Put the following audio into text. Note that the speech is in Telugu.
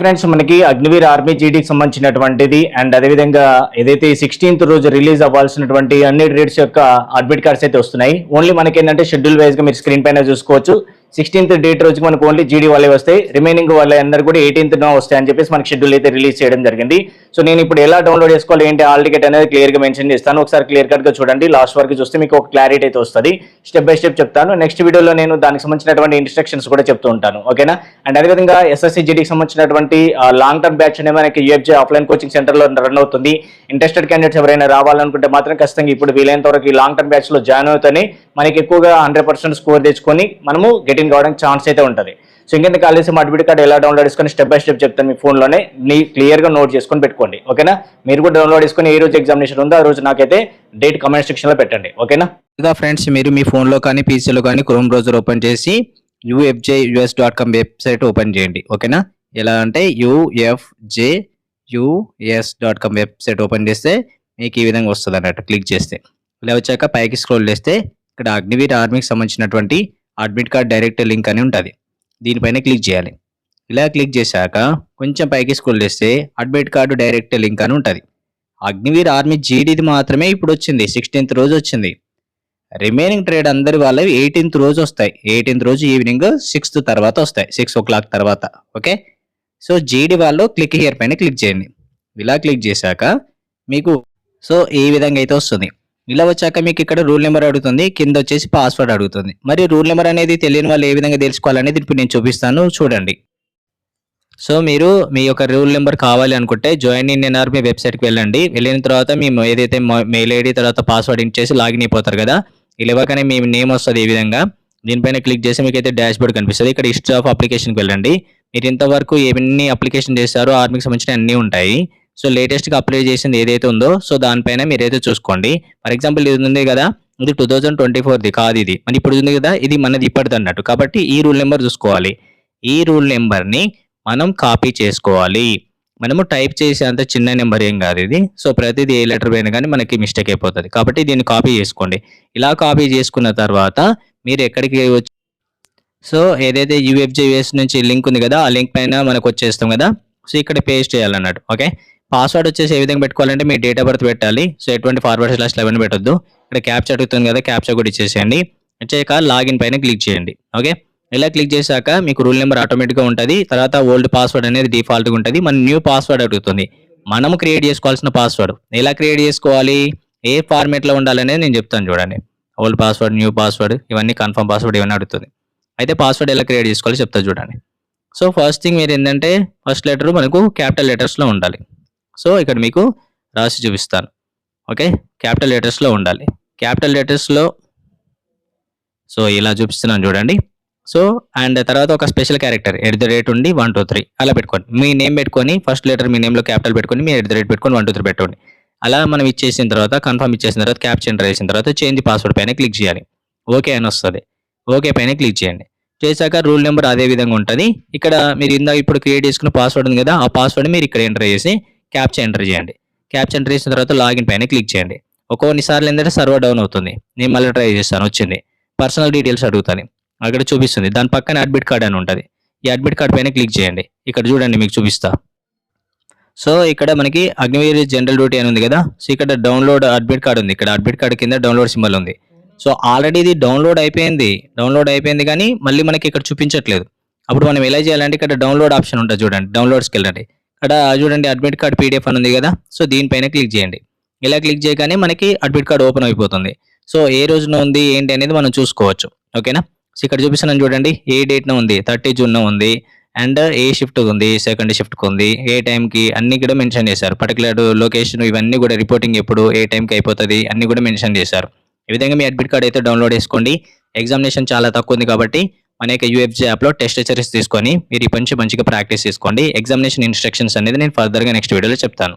ఫ్రెండ్స్ మనకి అగ్నివీర్ ఆర్మీ జీడీకి సంబంధించినటువంటిది అండ్ అదేవిధంగా ఏదైతే సిక్స్టీన్త్ రోజు రిలీజ్ అవ్వాల్సినటువంటి అన్ని రేట్స్ యొక్క అడ్మిట్ కార్డ్స్ అయితే వస్తున్నాయి. ఓన్లీ మనకి ఏంటంటే షెడ్యూల్ వైజ్గా మీరు స్క్రీన్ పైన చూసుకోవచ్చు. సిక్స్టీన్త్ డేట్ రోజుకి మనకు ఓన్లీ జీడీ వాళ్ళే వస్తాయి. రిమైనింగ్ వాళ్ళ అందరూ కూడా ఎయిటీన్త్ వస్తాయి అని చెప్పేసి మనకి షెడ్యూల్ అయితే రిలీజ్ చేయడం జరిగింది. సో నేను ఇప్పుడు ఎలా డౌన్లోడ్ చేసుకోవాలి ఏంటి ఆల్ టికెట్ అనేది క్లియర్గా మెన్షన్ చేస్తాను. ఒకసారి క్లియర్ కట్గా చూడండి. లాస్ట్ వరకు చూస్తే మీకు ఒక క్లారిటీ అయితే వస్తుంది. స్టెప్ బై స్టెప్ చెప్తాను. నెక్స్ట్ వీడియోలో నేను దానికి సంబంధించినటువంటి ఇన్స్ట్రక్షన్స్ కూడా చెప్తూ ఉంటాను. ఓకేనా అండ్ అదేవిధంగా ఎస్ఎస్సీ జీడీకి సంబంధించినటువంటి లాంగ్ టర్మ్ బ్యాచ్ అనేది మనకి యూఎఫ్జే ఆఫ్లైన్ కోచింగ్ సెంటర్లో రన్ అవుతుంది. ఇంట్రెస్టెడ్ క్యాండిడేట్స్ ఎవరైనా రావాలనుకుంటే మాత్రం ఖచ్చితంగా ఇప్పుడు వీలైనంత వరకు ఈ లాంగ్ టర్మ్ బ్యాచ్లో జాయిన్ అవుతాయి మనకి ఎక్కువగా హండ్రెడ్ పర్సెంట్ స్కోర్ తెచ్చుకొని మనము గెటింగ్ కావడానికి ఛాన్స్ అయితే ఉంటుంది. సో ఇంకెందుకు కాలేసి మా అడ్మిట్ కార్డ్ ఎలా డౌన్లోడ్ చేసుకొని స్టెప్ బై స్టెప్ చెప్తాను మీ ఫోన్లోనే. నీ క్లియర్గా నోట్ చేసుకొని పెట్టుకోండి. ఓకేనా? మీరు కూడా డౌన్లోడ్ చేసుకొని ఏ రోజు ఎగ్జామినేషన్ ఉందో ఆ రోజు నాకైతే డేట్ కమెంట్ సెక్షన్లో పెట్టండి. ఓకేనా? ఇంకా ఫ్రెండ్స్ మీరు మీ ఫోన్లో కానీ పీసీలో కానీ క్రోమ్ బ్రౌజర్ ఓపెన్ చేసి UFJ US dot com website open చేయండి. ఓకేనా? ఎలా అంటే UFJ US dot com website open చేస్తే మీకు ఈ విధంగా వస్తుంది అన్నట్టు క్లిక్ చేస్తే. ఇలా వచ్చాక పైకి స్క్రోల్ చేస్తే ఇక్కడ అగ్నివీర్ ఆర్మీకి సంబంధించినటువంటి అడ్మిట్ కార్డ్ డైరెక్ట్ లింక్ అని ఉంటుంది. దీనిపైన క్లిక్ చేయాలి. ఇలా క్లిక్ చేశాక కొంచెం పైకి స్క్రోల్ చేస్తే అడ్మిట్ కార్డు డైరెక్ట్ లింక్ అని ఉంటుంది. అగ్నివీర్ ఆర్మీ జీడీది మాత్రమే ఇప్పుడు వచ్చింది సిక్స్టీన్త్ రోజు వచ్చింది. రిమైనింగ్ ట్రేడ్ అందరి వాళ్ళవి ఎయిటీన్త్ రోజు వస్తాయి. ఎయిటీన్త్ రోజు ఈవినింగ్ సిక్స్త్ తర్వాత వస్తాయి. సిక్స్ ఓ క్లాక్ తర్వాత. ఓకే? సో జీడీ వాళ్ళు క్లిక్ హియర్ పైన క్లిక్ చేయండి. ఇలా క్లిక్ చేశాక మీకు సో ఈ విధంగా అయితే వస్తుంది. ఇలా వచ్చాక మీకు ఇక్కడ రూల్ నెంబర్ అడుగుతుంది. కింద వచ్చేసి పాస్వర్డ్ అడుగుతుంది. మరి రూల్ నెంబర్ అనేది తెలియని వాళ్ళు ఏ విధంగా తెలుసుకోవాలనేది ఇప్పుడు నేను చూపిస్తాను. చూడండి. సో మీరు మీ యొక్క రూల్ నెంబర్ కావాలి అనుకుంటే జాయిన్ ఇన్ ఎన్ఆర్ ఆర్మీ వెబ్సైట్కి వెళ్ళండి. వెళ్ళిన తర్వాత మీ ఏదైతే మెయిల్ ఐడి తర్వాత పాస్వర్డ్ ఇంట్ చేసి లాగిన్ అయిపోతారు కదా ఇలా మీ నేమ్ వస్తుంది ఈ విధంగా. దీనిపైన క్లిక్ చేసి మీకు అయితే డాష్ బోర్డ్ కనిపిస్తుంది. ఇక్కడ హిస్టరీ ఆఫ్ అప్లికేషన్కి వెళ్ళండి. మీరు ఇంతవరకు ఎన్ని అప్లికేషన్ చేశారో ఆర్మీకి సంబంధించిన అన్నీ ఉంటాయి. సో లేటెస్ట్గా అప్లై చేసింది ఏదైతే ఉందో సో దానిపైన మీరైతే చూసుకోండి. ఫర్ ఎగ్జాంపుల్ ఇది ఉంది కదా ఇది టూ థౌజండ్ ట్వంటీ ఫోర్ది కాదు ఇది. మన ఇప్పుడు ఉంది కదా ఇది మనది ఇప్పటిది అన్నట్టు. కాబట్టి ఈ రూల్ నెంబర్ చూసుకోవాలి. ఈ రూల్ నెంబర్ని మనం కాపీ చేసుకోవాలి. మనము టైప్ చేసే అంత చిన్న నెంబర్ ఏం కాదు ఇది. సో ప్రతిదీ ఏ లెటర్ పైన కానీ మనకి మిస్టేక్ అయిపోతుంది. కాబట్టి దీన్ని కాపీ చేసుకోండి. ఇలా కాపీ చేసుకున్న తర్వాత మీరు ఎక్కడికి వచ్చి సో ఏదైతే యూఎఫ్జేఎస్ నుంచి లింక్ ఉంది కదా ఆ లింక్ పైన మనకు వచ్చేస్తాం కదా. సో ఇక్కడ పేస్ట్ చేయాలన్నట్టు. ఓకే? పాస్వర్డ్ వచ్చేసి ఏ విధంగా పెట్టుకోవాలంటే మీ డేట్ ఆఫ్ బర్త్ పెట్టాలి. సో ఎటువంటి ఫార్వర్డ్ స్లాష్ లెవెన్ పెట్టొద్దు. ఇక్కడ క్యాప్చర్ అడుగుతుంది కదా క్యాప్చర్ కూడా ఇచ్చేసేయండి. వచ్చాక లాగిన్ పైన క్లిక్ చేయండి. ఓకే ఇలా క్లిక్ చేశాక మీకు రూల్ నెంబర్ ఆటోమేటిక్గా ఉంటుంది. తర్వాత ఓల్డ్ పాస్వర్డ్ అనేది డిఫాల్ట్గా ఉంటుంది. మన న్యూ పాస్వర్డ్ అడుగుతుంది. మనము క్రియేట్ చేసుకోవాల్సిన పాస్వర్డ్ ఎలా క్రియేట్ చేసుకోవాలి? ఏ ఫార్మేట్లో ఉండాలనేది నేను చెప్తాను చూడండి. ఓల్డ్ పాస్వర్డ్ న్యూ పాస్వర్డ్ ఇవన్నీ కన్ఫర్మ్ పాస్వర్డ్ ఇవన్నీ అడుగుతుంది. అయితే పాస్వర్డ్ ఎలా క్రియేట్ చేసుకోవాలో చెప్తా చూడండి. సో ఫస్ట్ థింగ్ మీరు ఏంటంటే ఫస్ట్ లెటర్ మనకు క్యాపిటల్ లెటర్స్లో ఉండాలి. సో ఇక్కడ మీకు రాసి చూపిస్తాను. ఓకే? క్యాపిటల్ లెటర్స్లో ఉండాలి. క్యాపిటల్ లెటర్స్లో సో ఇలా చూపిస్తున్నాను చూడండి. సో అండ్ తర్వాత ఒక special character at the rate ఉండి వన్ టూ త్రీ అలా పెట్టుకోండి. మీ నేమ్ పెట్టుకొని ఫస్ట్ లెటర్ మీ నేమ్లో క్యాపిటల్ పెట్టుకొని మీ ఎట్ ద రేట్ పెట్టుకొని వన్ టూ త్రీ పెట్టుకోండి అలా మనం ఇచ్చేసిన తర్వాత కన్ఫర్మ్ ఇచ్చేసిన తర్వాత క్యాప్చర్ ఎంటర్ చేసిన తర్వాత చేంజ్ పాస్వర్డ్ పైన క్లిక్ చేయాలి. ఓకే అని వస్తుంది. ఓకే పైన క్లిక్ చేయండి. చేశాక రూల్ నెంబర్ అదే విధంగా ఉంటుంది. ఇక్కడ మీరు ఇందా ఇప్పుడు క్రియేట్ చేసుకున్న పాస్వర్డ్ ఉంది కదా ఆ పాస్వర్డ్ మీరు ఇక్కడ ఎంటర్ చేసి క్యాప్చర్ ఎంటర్ చేయండి. క్యాప్చర్ ఎంటర్ చేసిన తర్వాత లాగిన్ పైన క్లిక్ చేయండి. ఒక్కొన్నిసార్లు ఏంటంటే సర్వర్ డౌన్ అవుతుంది. నేను మళ్ళీ ట్రై చేస్తాను వచ్చింది. పర్సనల్ డీటెయిల్స్ అడుగుతాను. అక్కడ చూపిస్తుంది. దాని పక్కన అడ్మిట్ కార్డ్ అని ఉంటుంది. ఈ అడ్మిట్ కార్డ్ పైన క్లిక్ చేయండి. ఇక్కడ చూడండి మీకు చూపిస్తా. సో ఇక్కడ మనకి అగ్నివీర్ జనరల్ డ్యూటీ అని ఉంది కదా. సో ఇక్కడ డౌన్లోడ్ అడ్మిట్ కార్డ్ ఉంది. ఇక్కడ అడ్మిట్ కార్డ్ కింద డౌన్లోడ్ సింబల్ ఉంది. సో ఆల్రెడీ ఇది డౌన్లోడ్ అయిపోయింది. డౌన్లోడ్ అయిపోయింది కానీ మళ్ళీ మనకి ఇక్కడ చూపించట్లేదు. అప్పుడు మనం ఎలా చేయాలంటే ఇక్కడ డౌన్లోడ్ ఆప్షన్ ఉంటుంది చూడండి. డౌన్లోడ్స్కి వెళ్ళండి అక్కడ చూడండి అడ్మిట్ కార్డ్ పీడిఎఫ్ అని ఉంది కదా సో దీనిపైన క్లిక్ చేయండి. ఇలా క్లిక్ చేయగానే మనకి అడ్మిట్ కార్డ్ ఓపెన్ అయిపోతుంది. సో ఏ రోజున ఉంది ఏంటి అనేది మనం చూసుకోవచ్చు. ఓకేనా? సో ఇక్కడ చూపిస్తున్నాను చూడండి ఏ డేట్న ఉంది థర్టీ జూన్న ఉంది అండ్ ఏ షిఫ్ట్ ఉంది సెకండ్ షిఫ్ట్కి ఉంది ఏ టైంకి అన్ని కూడా మెన్షన్ చేశారు. పర్టికులర్ లొకేషన్ ఇవన్నీ కూడా రిపోర్టింగ్ ఎప్పుడు ఏ టైంకి అయిపోతుంది అన్నీ కూడా మెన్షన్ చేశారు. ఈ విధంగా మీ అడ్మిట్ కార్డ్ అయితే డౌన్లోడ్ చేసుకోండి. ఎగ్జామినేషన్ చాలా తక్కువ ఉంది కాబట్టి అనేక యూఎఫ్జీ యాప్లో టెస్ట్ సెరీస్ తీసుకొని మీరు ఈ పంచి మంచిగా ప్రాక్టీస్ చేసుకోండి. ఎగ్జామినేషన్ ఇన్స్ట్రక్షన్స్ అనేది నేను ఫర్దర్గా నెక్స్ట్ వీడియోలో చెప్తాను.